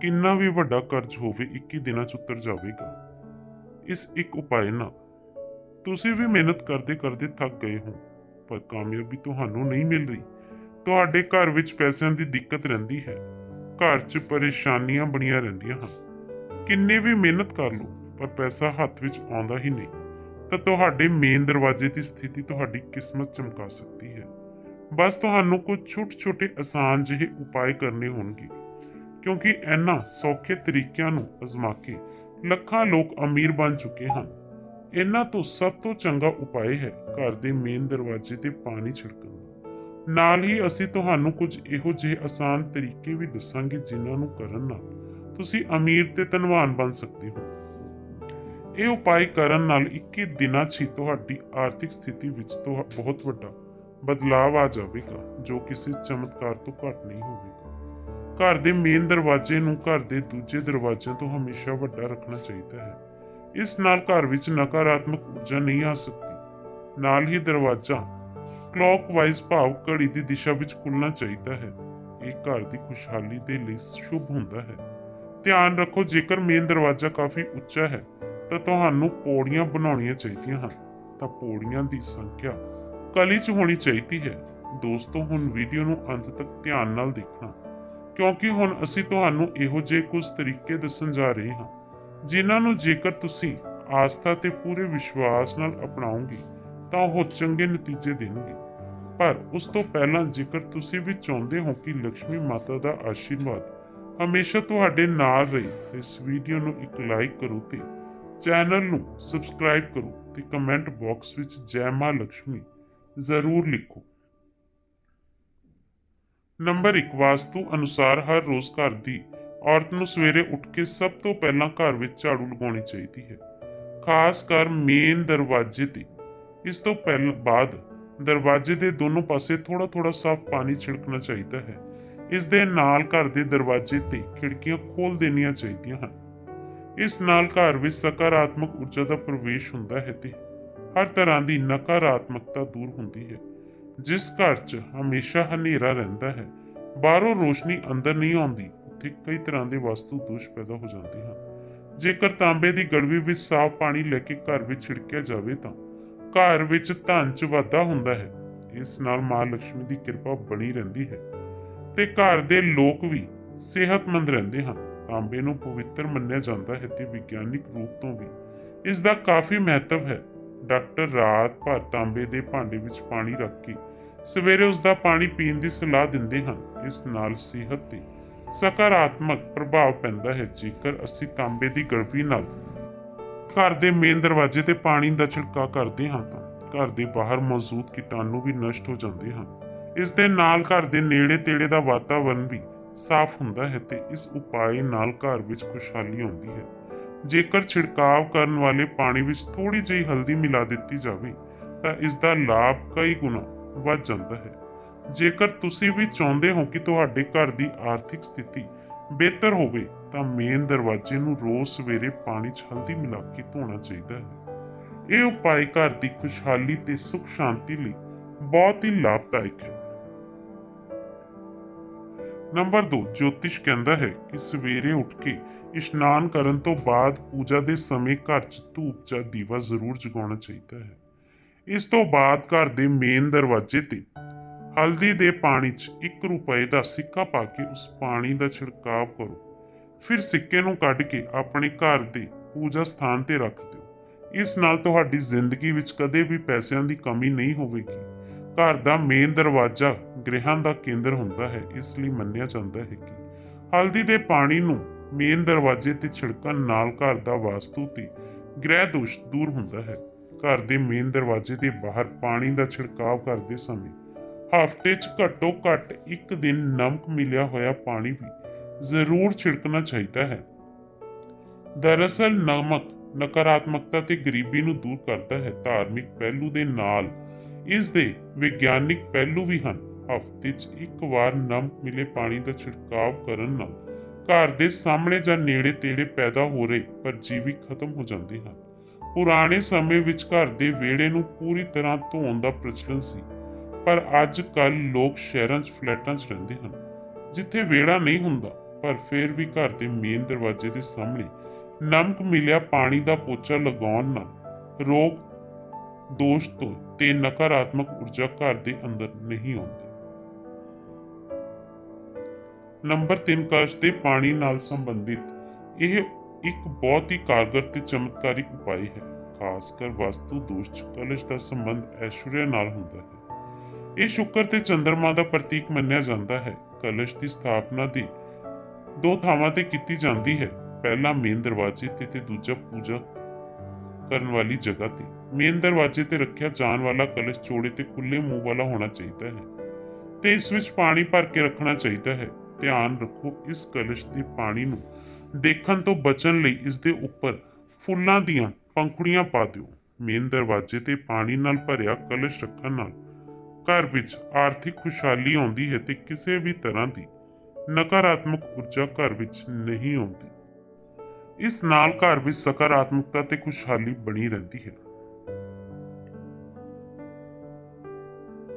ਕਿੰਨਾ ਵੀ ਵੱਡਾ ਕਰਜ਼ ਹੋਵੇ 21 ਦਿਨਾਂ 'ਚ ਉਤਰ ਜਾਵੇਗਾ। ਇਸ ਇੱਕ ਉਪਾਅ ਨਾਲ ਤੁਸੀਂ ਵੀ ਮਿਹਨਤ ਕਰਦੇ ਕਰਦੇ ਥੱਕ ਗਏ ਹੋ, ਪਰ ਕਾਮਯਾਬੀ ਤੁਹਾਨੂੰ ਨਹੀਂ ਮਿਲ ਰਹੀ। ਤੁਹਾਡੇ ਘਰ ਵਿੱਚ ਪੈਸਿਆਂ ਦੀ ਦਿੱਕਤ ਰਹਿੰਦੀ ਹੈ। ਘਰ 'ਚ ਪਰੇਸ਼ਾਨੀਆਂ ਬਣੀਆਂ ਰਹਿੰਦੀਆਂ ਹਨ। ਕਿੰਨੇ ਵੀ ਮਿਹਨਤ ਕਰ ਲਓ, ਪਰ ਪੈਸਾ ਹੱਥ ਵਿੱਚ ਆਉਂਦਾ ਹੀ ਨਹੀਂ। ਤਾਂ ਤੁਹਾਡੇ ਮੇਨ ਦਰਵਾਜ਼ੇ ਦੀ ਸਥਿਤੀ ਤੁਹਾਡੀ ਕਿਸਮਤ ਚਮਕਾ ਸਕਦੀ ਹੈ। ਬਸ ਤੁਹਾਨੂੰ ਕੁਝ ਛੋਟੇ-ਛੋਟੇ ਆਸਾਨ ਜਿਹੇ ਉਪਾਅ ਕਰਨੇ ਹੋਣਗੇ। ਕਿਉਂਕਿ ਇਹਨਾਂ ਸੌਖੇ ਤਰੀਕਿਆਂ ਨੂੰ ਅਜ਼ਮਾ ਕੇ ਲੱਖਾਂ ਲੋਕ ਅਮੀਰ ਬਣ ਚੁੱਕੇ ਹਨ। ਇਹਨਾਂ ਤੋਂ ਸਭ ਤੋਂ ਚੰਗਾ ਉਪਾਅ ਹੈ ਘਰ ਦੇ ਮੇਨ ਦਰਵਾਜ਼ੇ ਤੇ ਪਾਣੀ ਛਿੜਕਣ ਦਾ। ਨਾਲ ਹੀ ਅਸੀਂ ਤੁਹਾਨੂੰ ਕੁਝ ਇਹੋ ਜਿਹੇ ਆਸਾਨ ਤਰੀਕੇ ਵੀ ਦੱਸਾਂਗੇ ਜਿਨ੍ਹਾਂ ਨੂੰ ਕਰਨ ਨਾਲ ਤੁਸੀਂ ਅਮੀਰ ਤੇ ਧਨਵਾਨ ਬਣ ਸਕਦੇ ਹੋ। ਇਹ ਉਪਾਅ ਕਰਨ ਨਾਲ 21 ਦਿਨਾਂ 'ਚ ਹੀ ਤੁਹਾਡੀ ਆਰਥਿਕ ਸਥਿਤੀ ਵਿੱਚ ਤੁਹਾ- ਬਹੁਤ ਵੱਡਾ ਬਦਲਾਅ ਆ ਜਾਵੇਗਾ, ਜੋ ਕਿਸੇ ਚਮਤਕਾਰ ਤੋਂ ਘੱਟ ਨਹੀਂ ਹੋਵੇਗਾ। ਘਰ ਦੇ ਮੇਨ ਦਰਵਾਜ਼ੇ ਨੂੰ ਘਰ ਦੇ ਦੂਜੇ ਦਰਵਾਜ਼ਿਆਂ ਤੋਂ ਹਮੇਸ਼ਾ ਵੱਡਾ ਰੱਖਣਾ ਚਾਹੀਦਾ ਹੈ। ਇਸ ਨਾਲ ਘਰ ਵਿੱਚ ਨਕਾਰਾਤਮਕ ਊਰਜਾ ਨਹੀਂ ਆ ਸਕਦੀ। ਨਾਲ ਹੀ ਦਰਵਾਜ਼ਾ ਕਲੌਕਵਾਈਜ਼ ਭਾਵ ਘੜੀ ਦੀ ਦਿਸ਼ਾ ਵਿੱਚ ਖੁੱਲਣਾ ਚਾਹੀਦਾ ਹੈ। ਇਹ ਘਰ ਦੀ ਖੁਸ਼ਹਾਲੀ ਦੇ ਲਈ ਸ਼ੁਭ ਹੁੰਦਾ ਹੈ। ਧਿਆਨ ਰੱਖੋ, ਜੇਕਰ ਮੇਨ ਦਰਵਾਜ਼ਾ ਕਾਫੀ ਉੱਚਾ ਹੈ, ਤਾਂ ਤੁਹਾਨੂੰ ਪੌੜੀਆਂ ਬਣਾਉਣੀਆਂ ਚਾਹੀਦੀਆਂ ਹਨ। ਤਾਂ ਪੌੜੀਆਂ ਦੀ ਸੰਖਿਆ ਕਲੀ 'ਚ ਹੋਣੀ ਚਾਹੀਦੀ ਹੈ। ਦੋਸਤੋ, ਹੁਣ ਵੀਡੀਓ ਨੂੰ ਅੰਤ ਤੱਕ ਧਿਆਨ ਨਾਲ ਦੇਖਣਾ। ਕਿਉਂਕਿ ਹੁਣ ਅਸੀਂ ਤੁਹਾਨੂੰ ਇਹੋ ਜਿਹੇ ਕੁਝ ਤਰੀਕੇ ਦੱਸਣ ਜਾ ਰਹੇ ਹਾਂ, ਜਿਨ੍ਹਾਂ ਨੂੰ ਜੇਕਰ ਤੁਸੀਂ ਆਸਥਾ ਤੇ ਪੂਰੇ ਵਿਸ਼ਵਾਸ ਨਾਲ ਅਪਣਾਓਗੇ, ਤਾਂ ਉਹ ਚੰਗੇ ਨਤੀਜੇ ਦੇਣਗੇ। ਪਰ ਉਸ ਤੋਂ ਪਹਿਲਾਂ ਜੇਕਰ ਤੁਸੀਂ ਵੀ ਚਾਹੁੰਦੇ ਹੋ ਕਿ ਲక్ష్ਮੀ ਮਾਤਾ ਦਾ ਆਸ਼ੀਰਵਾਦ ਹਮੇਸ਼ਾ ਤੁਹਾਡੇ ਨਾਲ ਰਹੇ, ਤੇ ਇਸ ਵੀਡੀਓ ਨੂੰ ਇੱਕ ਲਾਈਕ ਕਰੋ ਤੇ ਚੈਨਲ ਨੂੰ ਸਬਸਕ੍ਰਾਈਬ ਕਰੋ ਤੇ ਕਮੈਂਟ ਬਾਕਸ ਵਿੱਚ ਜੈ ਮਾਂ ਲక్ష్ਮੀ ਜ਼ਰੂਰ ਲਿਖੋ। ਨੰਬਰ 1 ਵਾਸਤੂ ਅਨੁਸਾਰ ਹਰ ਰੋਜ਼ ਘਰ ਦੀ ਔਰਤ ਨੂੰ ਸਵੇਰੇ ਉੱਠ ਕੇ ਸਭ ਤੋਂ ਪਹਿਲਾਂ ਘਰ ਵਿੱਚ ਝਾੜੂ ਲਗਾਉਣੀ ਚਾਹੀਦੀ ਹੈ, ਖਾਸ ਕਰ ਮੇਨ ਦਰਵਾਜ਼ੇ ਤੇ। ਇਸ ਤੋਂ ਪਹਿਲਾਂ, ਬਾਅਦ ਦਰਵਾਜ਼ੇ ਦੇ ਦੋਨੋਂ ਪਾਸੇ ਥੋੜਾ ਥੋੜਾ ਸਾਫ਼ ਪਾਣੀ ਛਿੜਕਣਾ ਚਾਹੀਦਾ ਹੈ। ਇਸ ਦੇ ਨਾਲ ਘਰ ਦੇ ਦਰਵਾਜ਼ੇ ਤੇ ਖਿੜਕੀਆਂ ਖੋਲ ਦੇਣੀਆਂ ਚਾਹੀਦੀਆਂ ਹਨ। ਇਸ ਨਾਲ ਘਰ ਵਿੱਚ ਸਕਾਰਾਤਮਕ ਊਰਜਾ ਦਾ ਪ੍ਰਵੇਸ਼ ਹੁੰਦਾ ਹੈ ਤੇ ਹਰ ਤਰ੍ਹਾਂ ਦੀ ਨਕਾਰਾਤਮਕਤਾ ਦੂਰ ਹੁੰਦੀ ਹੈ। ਜਿਸ ਘਰ 'ਚ ਹਮੇਸ਼ਾ ਹਨੇਰਾ ਰਹਿੰਦਾ ਹੈ, ਬਾਹਰੋਂ ਰੋਸ਼ਨੀ ਅੰਦਰ ਨਹੀਂ ਆਉਂਦੀ, ਉੱਥੇ ਕਈ ਤਰ੍ਹਾਂ ਦੇ ਵਾਸਤੂ ਦੋਸ਼ ਪੈਦਾ ਹੋ ਜਾਂਦੇ ਹਨ। ਜੇਕਰ ਤਾਂਬੇ ਦੀ ਗੜਵੀ ਵਿੱਚ ਸਾਫ਼ ਪਾਣੀ ਲੈ ਕੇ ਘਰ ਵਿੱਚ ਛਿੜਕਿਆ ਜਾਵੇ ਤਾਂ ਘਰ ਵਿੱਚ ਧਨ 'ਚ ਵਾਧਾ ਹੁੰਦਾ ਹੈ। ਇਸ ਨਾਲ ਮਾਂ ਲక్ష్ਮੀ ਦੀ ਕਿਰਪਾ ਬਣੀ ਰਹਿੰਦੀ ਹੈ ਤੇ ਘਰ ਦੇ ਲੋਕ ਵੀ ਸਿਹਤਮੰਦ ਰਹਿੰਦੇ ਹਨ। ਤਾਂਬੇ ਨੂੰ ਪਵਿੱਤਰ ਮੰਨਿਆ ਜਾਂਦਾ ਹੈ ਤੇ ਵਿਗਿਆਨਿਕ ਰੂਪ ਤੋਂ ਵੀ। ਇਸ ਦਾ ਕਾਫੀ ਮਹੱਤਵ ਹੈ। ਡਾਕਟਰ ਰਾਤ ਭਰ ਤਾਂਬੇ ਦੇ ਭਾਂਡੇ ਵਿੱਚ ਪਾਣੀ ਰੱਖ ਕੇ ਸਵੇਰੇ ਉਸ ਦਾ ਪਾਣੀ ਪੀਣ ਦੀ ਸਲਾਹ ਦਿੰਦੇ ਹਨ। ਇਸ ਨਾਲ ਸਿਹਤ ਤੇ ਸਕਾਰਾਤਮਕ ਪ੍ਰਭਾਵ ਪੈਂਦਾ ਹੈ। ਜੇਕਰ ਅਸੀਂ ਤਾਂਬੇ ਦੀ ਗੜਵੀ ਨਾਲ ਘਰ ਦੇ ਮੇਨ ਦਰਵਾਜ਼ੇ ਤੇ ਪਾਣੀ ਦਾ ਛਿੜਕਾਅ ਕਰਦੇ ਹਾਂ ਤਾਂ ਘਰ ਦੇ ਬਾਹਰ ਮੌਜੂਦ ਕੀਟਾਣੂ ਵੀ ਨਸ਼ਟ ਹੋ ਜਾਂਦੇ ਹਨ। ਇਸ ਦੇ ਨਾਲ ਘਰ ਦੇ ਨੇੜੇ ਤੇੜੇ ਦਾ ਵਾਤਾਵਰਣ ਵੀ ਸਾਫ਼ ਹੁੰਦਾ ਹੈ ਤੇ ਇਸ ਉਪਾਅ ਨਾਲ ਘਰ ਵਿੱਚ ਖੁਸ਼ਹਾਲੀ ਆਉਂਦੀ ਹੈ। ਜੇਕਰ ਛਿੜਕਾਵ ਕਰਨ ਵਾਲੇ ਪਾਣੀ ਵਿੱਚ ਥੋੜੀ ਜਿਹੀ ਹਲਦੀ ਮਿਲਾ ਦਿੱਤੀ ਜਾਵੇ ਤਾਂ ਇਸ ਦਾ ਲਾਭ ਕਈ ਗੁਣਾ ਵੱਧ ਜਾਂਦਾ ਹੈ। ਜੇਕਰ ਤੁਸੀਂ ਵੀ ਚਾਹੁੰਦੇ ਹੋ ਕਿ ਤੁਹਾਡੇ ਘਰ ਦੀ ਆਰਥਿਕ ਸਥਿਤੀ ਬਿਹਤਰ ਹੋਵੇ, ਤਾਂ ਮੇਨ ਦਰਵਾਜ਼ੇ ਨੂੰ ਰੋਜ਼ ਸਵੇਰੇ ਪਾਣੀ 'ਚ ਹਲਦੀ ਮਿਲਾ ਕੇ ਧੋਣਾ ਚਾਹੀਦਾ ਹੈ। ਇਹ ਉਪਾਅ ਘਰ ਦੀ ਖੁਸ਼ਹਾਲੀ ਤੇ ਸੁਖ ਸ਼ਾਂਤੀ ਲਈ ਬਹੁਤ ਹੀ ਲਾਭਦਾਇਕ ਹੈ। ਨੰਬਰ 2 ਜੋਤਿਸ਼ ਕਹਿੰਦਾ ਹੈ ਕਿ ਸਵੇਰੇ ਉੱਠ ਕੇ ਇਸ਼ਨਾਨ ਕਰਨ ਤੋਂ ਬਾਅਦ ਪੂਜਾ ਦੇ ਸਮੇਂ ਘਰ 'ਚ ਧੂਪ ਜਾਂ ਦੀਵਾ ਜ਼ਰੂਰ ਜਗਾਉਣਾ ਚਾਹੀਦਾ ਹੈ। ਇਸ ਤੋਂ ਬਾਅਦ ਘਰ ਦੇ ਮੇਨ ਦਰਵਾਜ਼ੇ ਤੇ ਹਲਦੀ ਦੇ ਪਾਣੀ 'ਚ 1 ਰੁਪਏ ਦਾ ਸਿੱਕਾ ਪਾ ਕੇ ਉਸ ਪਾਣੀ ਦਾ ਛਿੜਕਾਵ ਕਰੋ। ਫਿਰ ਸਿੱਕੇ ਨੂੰ ਕੱਢ ਕੇ ਆਪਣੇ ਘਰ ਦੇ ਪੂਜਾ ਸਥਾਨ ਤੇ ਰੱਖ ਦਿਓ। ਇਸ ਨਾਲ ਤੁਹਾਡੀ ਜ਼ਿੰਦਗੀ ਵਿੱਚ ਕਦੇ ਵੀ ਪੈਸਿਆਂ ਦੀ ਕਮੀ ਨਹੀਂ ਹੋਵੇਗੀ। ਘਰ ਦਾ ਮੇਨ ਦਰਵਾਜ਼ਾ ਗ੍ਰਹਿਾਂ ਦਾ ਕੇਂਦਰ ਹੁੰਦਾ ਹੈ, ਇਸ ਲਈ ਮੰਨਿਆ ਜਾਂਦਾ ਹੈ ਕਿ ਹਲਦੀ ਦੇ ਪਾਣੀ ਨੂੰ ਮੇਨ ਦਰਵਾਜ਼ੇ ਤੇ ਛਿੜਕਣ ਨਾਲ ਘਰ ਦਾ ਵਾਸਤੂ ਤੇ ਗ੍ਰਹਿ ਦੋਸ਼ ਦੂਰ ਹੁੰਦਾ ਹੈ। ਘਰ ਦੇ ਮੇਨ ਦਰਵਾਜ਼ੇ ਦੇ ਬਾਹਰ ਪਾਣੀ ਦਾ ਛਿੜਕਾਅ ਕਰਦੇ ਸਮੇਂ ਹਫ਼ਤੇ 'ਚ ਘੱਟੋ ਘੱਟ ਇੱਕ ਦਿਨ ਨਮਕ ਮਿਲਿਆ ਹੋਇਆ ਪਾਣੀ ਵੀ ਜ਼ਰੂਰ ਛਿੜਕਣਾ ਚਾਹੀਦਾ ਹੈ। ਦਰਅਸਲ ਨਮਕ ਨਕਾਰਾਤਮਕਤਾ ਤੇ ਗਰੀਬੀ ਨੂੰ ਦੂਰ ਕਰਦਾ ਹੈ। ਧਾਰਮਿਕ ਪਹਿਲੂ ਦੇ ਨਾਲ ਇਸ ਦੇ ਵਿਗਿਆਨਿਕ ਪਹਿਲੂ ਵੀ ਹਨ। ਹਫ਼ਤੇ 'ਚ ਇੱਕ ਵਾਰ ਨਮਕ ਮਿਲੇ ਪਾਣੀ ਦਾ ਛਿੜਕਾਅ ਕਰਨ ਨਾਲ ਘਰ ਦੇ ਸਾਹਮਣੇ ਜਾਂ ਨੇੜੇ ਤੇੜੇ ਪੈਦਾ ਹੋ ਰਹੇ ਪਰਜੀਵੀ ਖਤਮ ਹੋ ਜਾਂਦੇ ਹਨ। ਪੁਰਾਣੇ ਸਮੇਂ ਵਿੱਚ ਘਰ ਦੇ ਵਿਹੜੇ ਨੂੰ ਪੂਰੀ ਤਰ੍ਹਾਂ ਧੋਣ ਦਾ ਪ੍ਰਚਲਨ ਸੀ, ਪਰ ਅੱਜ ਕੱਲ ਲੋਕ ਸ਼ਹਿਰਾਂ 'ਚ, ਫਲੈਟਾਂ 'ਚ ਰਹਿੰਦੇ ਹਨ, ਜਿੱਥੇ ਵਿਹੜਾ ਨਹੀਂ ਹੁੰਦਾ, ਪਰ ਫਿਰ ਵੀ ਘਰ ਦੇ ਮੇਨ ਦਰਵਾਜ਼ੇ ਦੇ ਸਾਹਮਣੇ ਨਮਕ ਮਿਲਿਆ ਪਾਣੀ ਦਾ ਪੋਚਾ ਲਗਾਉਣ ਨਾਲ ਰੋਗ, ਦੋਸ਼ ਤੋਂ ਤੇ ਨਕਾਰਾਤਮਕ ਊਰਜਾ ਘਰ ਦੇ ਅੰਦਰ ਨਹੀਂ ਆਉਂਦੀ। ਨੰਬਰ 3 ਕਸ਼ ਦੇ ਪਾਣੀ ਨਾਲ ਸੰਬੰਧਿਤ ਇਹ ਇੱਕ ਬਹੁਤ ਹੀ ਕਾਰਗਰ ਤੇ ਚਮਤਕਾਰੀ ਉਪਾਅ ਹੈ, ਖਾਸ ਕਰ ਵਾਸਤੂ ਦੋਸ਼ ਕਲਸ਼ ਦਾ ਸੰਬੰਧ ਐਸ਼ਵਰਿਆ ਨਾਲ ਹੁੰਦਾ ਹੈ। ਇਹ ਸ਼ੁਕਰ ਤੇ ਚੰ드ਰਮਾ ਦਾ ਪ੍ਰਤੀਕ ਮੰਨਿਆ ਜਾਂਦਾ ਹੈ। ਕਲਸ਼ ਦੀ ਸਥਾਪਨਾ ਦੀ ਦੋ ਥਾਵਾਂ ਤੇ ਕੀਤੀ ਜਾਂਦੀ ਹੈ। ਪਹਿਲਾ ਮੇਨ ਦਰਵਾਜ਼ੇ ਤੇ ਤੇ ਦੂਜਾ ਪੂਜਾ ਕਰਨ ਵਾਲੀ ਜਗ੍ਹਾ ਤੇ। ਮੇਨ ਦਰਵਾਜ਼ੇ ਤੇ ਰੱਖਿਆ ਜਾਣ ਵਾਲਾ ਕਲਸ਼ ਚੋੜੇ ਤੇ ਖੁੱਲੇ ਮੂੰਹ ਵਾਲਾ ਹੋਣਾ ਚਾਹੀਦਾ ਹੈ ਤੇ ਇਸ ਵਿੱਚ ਪਾਣੀ ਭਰ ਕੇ ਰੱਖਣਾ ਚਾਹੀਦਾ ਹੈ। ਧਿਆਨ ਰੱਖੋ, ਇਸ ਕਲਸ਼ ਦੇ ਪਾਣੀ ਨੂੰ ਦੇਖਣ ਤੋਂ ਬਚਣ ਲਈ ਇਸ ਦੇ ਉੱਪਰ ਫੁੱਲਾਂ ਦੀਆਂ ਪੰਖੁੜੀਆਂ ਪਾ ਦਿਓ। ਮੇਨ ਦਰਵਾਜ਼ੇ ਤੇ ਪਾਣੀ ਨਾਲ ਭਰਿਆ ਕਲਸ਼ ਰੱਖਣ ਨਾਲ ਘਰ ਵਿੱਚ ਆਰਥਿਕ ਖੁਸ਼ਹਾਲੀ ਆਉਂਦੀ ਹੈ ਤੇ ਕਿਸੇ ਵੀ ਤਰ੍ਹਾਂ ਦੀ ਨਕਾਰਾਤਮਕ ਊਰਜਾ ਘਰ ਵਿੱਚ ਨਹੀਂ ਆਉਂਦੀ। ਇਸ ਨਾਲ ਘਰ ਵਿੱਚ ਸਕਾਰਾਤਮਕਤਾ ਤੇ ਖੁਸ਼ਹਾਲੀ ਬਣੀ ਰਹਿੰਦੀ ਹੈ।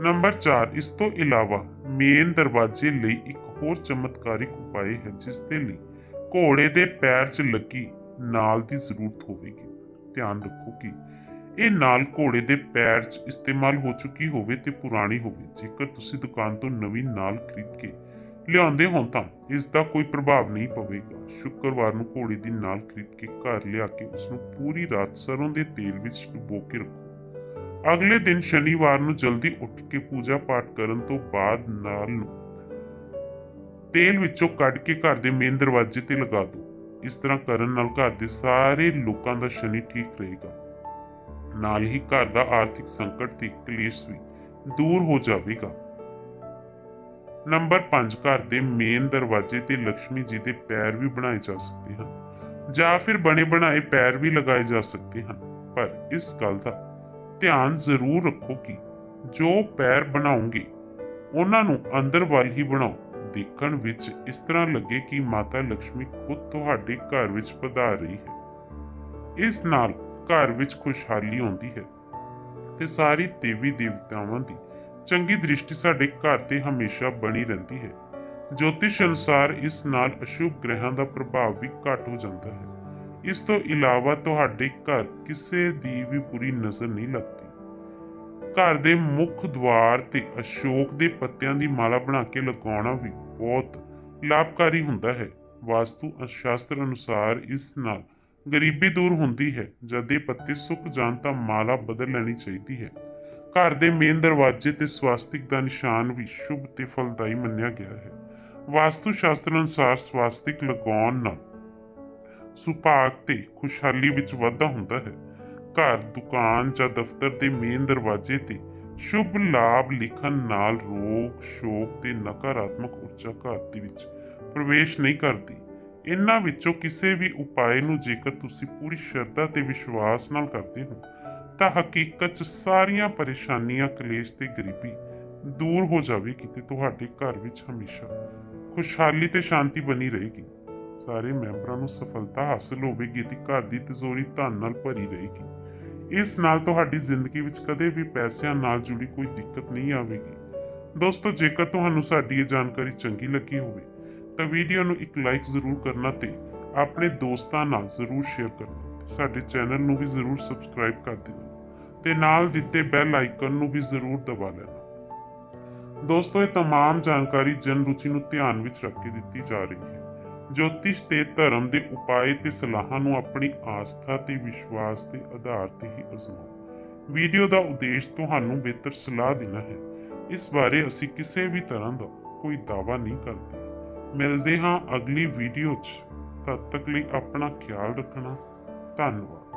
ਨੰਬਰ 4 ਇਸ ਤੋਂ ਇਲਾਵਾ ਮੇਨ ਦਰਵਾਜ਼ੇ ਲਈ ਇੱਕ ਹੋਰ ਚਮਤਕਾਰਿਕ ਉਪਾਅ ਹੈ ਜਿਸ ਦੇ ਲਈ ਘੋੜੇ ਦੇ ਪੈਰ 'ਚ ਲੱਗੀ, ਨਾਲ ਦੀ ਜ਼ਰੂਰਤ ਹੋਵੇਗੀ। ਧਿਆਨ ਰੱਖੋ ਕਿ ਇਹ ਨਾਲ ਘੋੜੇ ਦੇ ਪੈਰ 'ਚ ਇਸਤੇਮਾਲ ਹੋ ਚੁੱਕੀ ਹੋਵੇ ਤੇ ਪੁਰਾਣੀ ਹੋਵੇ। ਜੇਕਰ ਤੁਸੀਂ ਦੁਕਾਨ ਤੋਂ ਨਵੀਂ ਨਾਲ ਖਰੀਦ ਕੇ ਲਿਆਉਂਦੇ ਹੋ ਤਾਂ ਇਸ ਦਾ ਕੋਈ ਪ੍ਰਭਾਵ ਨਹੀਂ ਪਵੇਗਾ। ਸ਼ੁੱਕਰਵਾਰ ਨੂੰ ਘੋੜੇ ਦੀ ਨਾਲ ਖਰੀਦ ਕੇ ਘਰ ਲਿਆ ਕੇ ਉਸ ਨੂੰ ਪੂਰੀ ਰਾਤ ਸਰੋਂ ਦੇ ਤੇਲ ਵਿੱਚ ਡੁਬੋ ਕੇ ਰੱਖੋ। ਅਗਲੇ ਦਿਨ ਸ਼ਨੀਵਾਰ ਨੂੰ ਜਲਦੀ ਉੱਠ ਕੇ ਪੂਜਾ ਪਾਠ ਕਰਨ ਤੋਂ ਬਾਅਦ ਨਾਲ ਨੂੰ ਤੇਲ ਵਿੱਚੋਂ ਕੱਢ ਕੇ ਘਰ ਦੇ ਮੇਨ ਦਰਵਾਜ਼ੇ ਤੇ ਲਗਾ ਦਿਓ ਇਸ ਤਰ੍ਹਾਂ ਕਰਨ ਨਾਲ ਘਰ ਦੇ ਸਾਰੇ ਲੋਕਾਂ ਦਾ ਸ਼ਨੀ ਠੀਕ ਰਹੇਗਾ। ਨਾਲ ਹੀ ਘਰ ਦਾ ਆਰਥਿਕ ਸੰਕਟ ਤੇ ਕਲੇਸ਼ ਵੀ ਦੂਰ ਹੋ ਜਾਵੇਗਾ। ਨੰਬਰ 5 ਘਰ ਦੇ ਮੇਨ ਦਰਵਾਜ਼ੇ ਤੇ ਲక్ష్ਮੀ ਜੀ ਦੇ ਪੈਰ ਵੀ ਬਣਾਏ ਜਾ ਸਕਦੇ ਹਨ, ਜਾਂ ਫਿਰ ਬਣੇ ਬਣਾਏ ਪੈਰ ਵੀ ਲਗਾਏ ਜਾ ਸਕਦੇ ਹਨ। ਪਰ ਇਸ ਗੱਲ ਦਾ ਧਿਆਨ ਜ਼ਰੂਰ ਰੱਖੋ ਕਿ ਜੋ ਪੈਰ ਬਣਾਉਂਗੇ, ਉਹਨਾਂ ਨੂੰ ਅੰਦਰ ਵੱਲ ਹੀ ਬਣਾਓ। ਦੇਖਣ ਵਿੱਚ ਇਸ ਤਰ੍ਹਾਂ ਲੱਗੇ ਕਿ ਮਾਤਾ ਲక్ష్ਮੀ ਖੁਦ ਤੁਹਾਡੇ ਘਰ ਵਿੱਚ ਪਧਾਰ ਰਹੀ ਹੈ। ਇਸ ਨਾਲ ਘਰ ਵਿੱਚ ਖੁਸ਼ਹਾਲੀ ਆਉਂਦੀ ਹੈ ਤੇ ਸਾਰੀ ਦੇਵੀ ਦੇਵਤਾਵਾਂ ਦੀ ਚੰਗੀ ਦ੍ਰਿਸ਼ਟੀ ਸਾਡੇ ਘਰ ਤੇ ਹਮੇਸ਼ਾ ਬਣੀ ਰਹਿੰਦੀ ਹੈ। ਜੋਤਿਸ਼ ਅਨੁਸਾਰ ਇਸ ਨਾਲ ਅਸ਼ੁਭ ਗ੍ਰਹਿਾਂ ਦਾ ਪ੍ਰਭਾਵ ਵੀ ਘੱਟ ਹੋ ਜਾਂਦਾ ਹੈ। ਇਸ ਤੋਂ ਇਲਾਵਾ ਤੁਹਾਡੇ ਘਰ ਕਿਸੇ ਦੀ ਵੀ ਬੁਰੀ ਨਜ਼ਰ ਨਹੀਂ ਲੱਗਦੀ। ਘਰ ਦੇ ਮੁੱਖ ਦਵਾਰ ਤੇ ਅਸ਼ੋਕ ਦੇ ਪੱਤਿਆਂ ਦੀ ਮਾਲਾ ਬਣਾ ਕੇ ਲਗਾਉਣਾ ਵੀ ਬਹੁਤ ਲਾਭਕਾਰੀ ਹੁੰਦਾ ਹੈ। ਵਾਸਤੂ ਸ਼ਾਸਤਰ ਅਨੁਸਾਰ ਇਸ ਨਾਲ ਗਰੀਬੀ ਦੂਰ ਹੁੰਦੀ ਹੈ। ਜਦ ਇਹ ਪੱਤੇ ਸੁੱਕ ਜਾਣ ਤਾਂ ਮਾਲਾ ਬਦਲ ਲੈਣੀ ਚਾਹੀਦੀ ਹੈ। ਘਰ ਦੇ ਮੇਨ ਦਰਵਾਜ਼ੇ ਤੇ ਸਵਾਸਤਿਕ ਦਾ ਨਿਸ਼ਾਨ ਵੀ ਸ਼ੁਭ ਤੇ ਫਲਦਾਈ ਮੰਨਿਆ ਗਿਆ ਹੈ। ਵਾਸਤੂ ਸ਼ਾਸਤਰ ਅਨੁਸਾਰ ਸਵਾਸਤਿਕ ਲਗਾਉਣ ਨਾਲ ਸੁਭਾਗ ਤੇ ਖੁਸ਼ਹਾਲੀ ਵਿੱਚ ਵਾਧਾ ਹੁੰਦਾ ਹੈ। ਘਰ, ਦੁਕਾਨ ਜਾਂ ਦਫ਼ਤਰ ਦੇ ਮੇਨ ਦਰਵਾਜ਼ੇ ਤੇ ਸ਼ੁਭ ਲਾਭ ਲਿਖਣ ਨਾਲ ਰੋਗ, ਸ਼ੋਕ ਤੇ ਨਕਾਰਾਤਮਕ ਊਰਜਾ ਘਰ ਦੇ ਵਿੱਚ ਪ੍ਰਵੇਸ਼ ਨਹੀਂ ਕਰਦੀ। ਇਹਨਾਂ ਵਿੱਚੋਂ ਕਿਸੇ ਵੀ ਉਪਾਅ ਨੂੰ ਜੇਕਰ ਤੁਸੀਂ ਪੂਰੀ ਸ਼ਰਧਾ ਤੇ ਵਿਸ਼ਵਾਸ ਨਾਲ ਕਰਦੇ ਹੋ, ਤਾਂ ਹਕੀਕਤ 'ਚ ਸਾਰੀਆਂ ਪਰੇਸ਼ਾਨੀਆਂ, ਕਲੇਸ਼ ਤੇ ਗਰੀਬੀ ਦੂਰ ਹੋ ਜਾਵੇਗੀ ਤੇ ਤੁਹਾਡੇ ਘਰ ਵਿੱਚ ਹਮੇਸ਼ਾ ਖੁਸ਼ਹਾਲੀ ਤੇ ਸ਼ਾਂਤੀ ਬਣੀ ਰਹੇਗੀ। ਸਾਰੇ ਮੈਂਬਰਾਂ ਨੂੰ ਸਫਲਤਾ ਹਾਸਲ ਹੋਵੇਗੀ ਤੇ ਘਰ ਦੀ ਤਿਜੋਰੀ ਧਨ ਨਾਲ ਭਰੀ ਰਹੇਗੀ। ਇਸ ਨਾਲ ਤੁਹਾਡੀ ਜ਼ਿੰਦਗੀ ਵਿੱਚ ਕਦੇ ਵੀ ਪੈਸਿਆਂ ਨਾਲ ਜੁੜੀ ਕੋਈ ਦਿੱਕਤ ਨਹੀਂ ਆਵੇਗੀ ਦੋਸਤੋ ਜੇਕਰ ਤੁਹਾਨੂੰ ਸਾਡੀ ਇਹ ਜਾਣਕਾਰੀ ਚੰਗੀ ਲੱਗੀ ਹੋਵੇ ਤਾਂ ਵੀਡੀਓ ਨੂੰ ਇੱਕ ਲਾਈਕ ਜ਼ਰੂਰ ਕਰਨਾ ਤੇ ਆਪਣੇ ਦੋਸਤਾਂ ਨਾਲ ਜ਼ਰੂਰ ਸ਼ੇਅਰ ਕਰਨਾ ਸਾਡੇ ਚੈਨਲ ਨੂੰ ਵੀ ਜ਼ਰੂਰ ਸਬਸਕ੍ਰਾਈਬ ਕਰ ਦੇਣਾ ਤੇ ਨਾਲ ਦਿੱਤੇ ਬੈਲ ਆਈਕਨ ਨੂੰ ਵੀ ਜ਼ਰੂਰ ਦਬਾ ਲੈਣਾ ਦੋਸਤੋ ਇਹ तमाम ਜਾਣਕਾਰੀ ਜਨ ਰੁਚੀ ਨੂੰ ਧਿਆਨ ਵਿੱਚ ਰੱਖ ਕੇ ਦਿੱਤੀ ਜਾ ਰਹੀ ਹੈ ਜੋਤਿਸ਼ ਤੇ ਧਰਮ ਦੇ ਉਪਾਅ ਤੇ ਸਲਾਹਾਂ ਨੂੰ ਆਪਣੀ ਆਸਥਾ ਤੇ ਵਿਸ਼ਵਾਸ ਦੇ ਆਧਾਰ ਤੇ ਹੀ ਅਜ਼ਮਾਓ। ਵੀਡੀਓ ਦਾ ਉਦੇਸ਼ ਤੁਹਾਨੂੰ ਬਿਹਤਰ ਸਲਾਹ ਦੇਣਾ ਹੈ। ਇਸ ਬਾਰੇ ਅਸੀਂ ਕਿਸੇ ਵੀ ਤਰ੍ਹਾਂ ਦਾ ਕੋਈ ਦਾਅਵਾ ਨਹੀਂ ਕਰਦੇ। ਮਿਲਦੇ ਹਾਂ ਅਗਲੀ ਵੀਡੀਓ 'ਚ। ਤਦ ਤੱਕ ਲਈ ਆਪਣਾ ਖਿਆਲ ਰੱਖਣਾ। ਧੰਨਵਾਦ।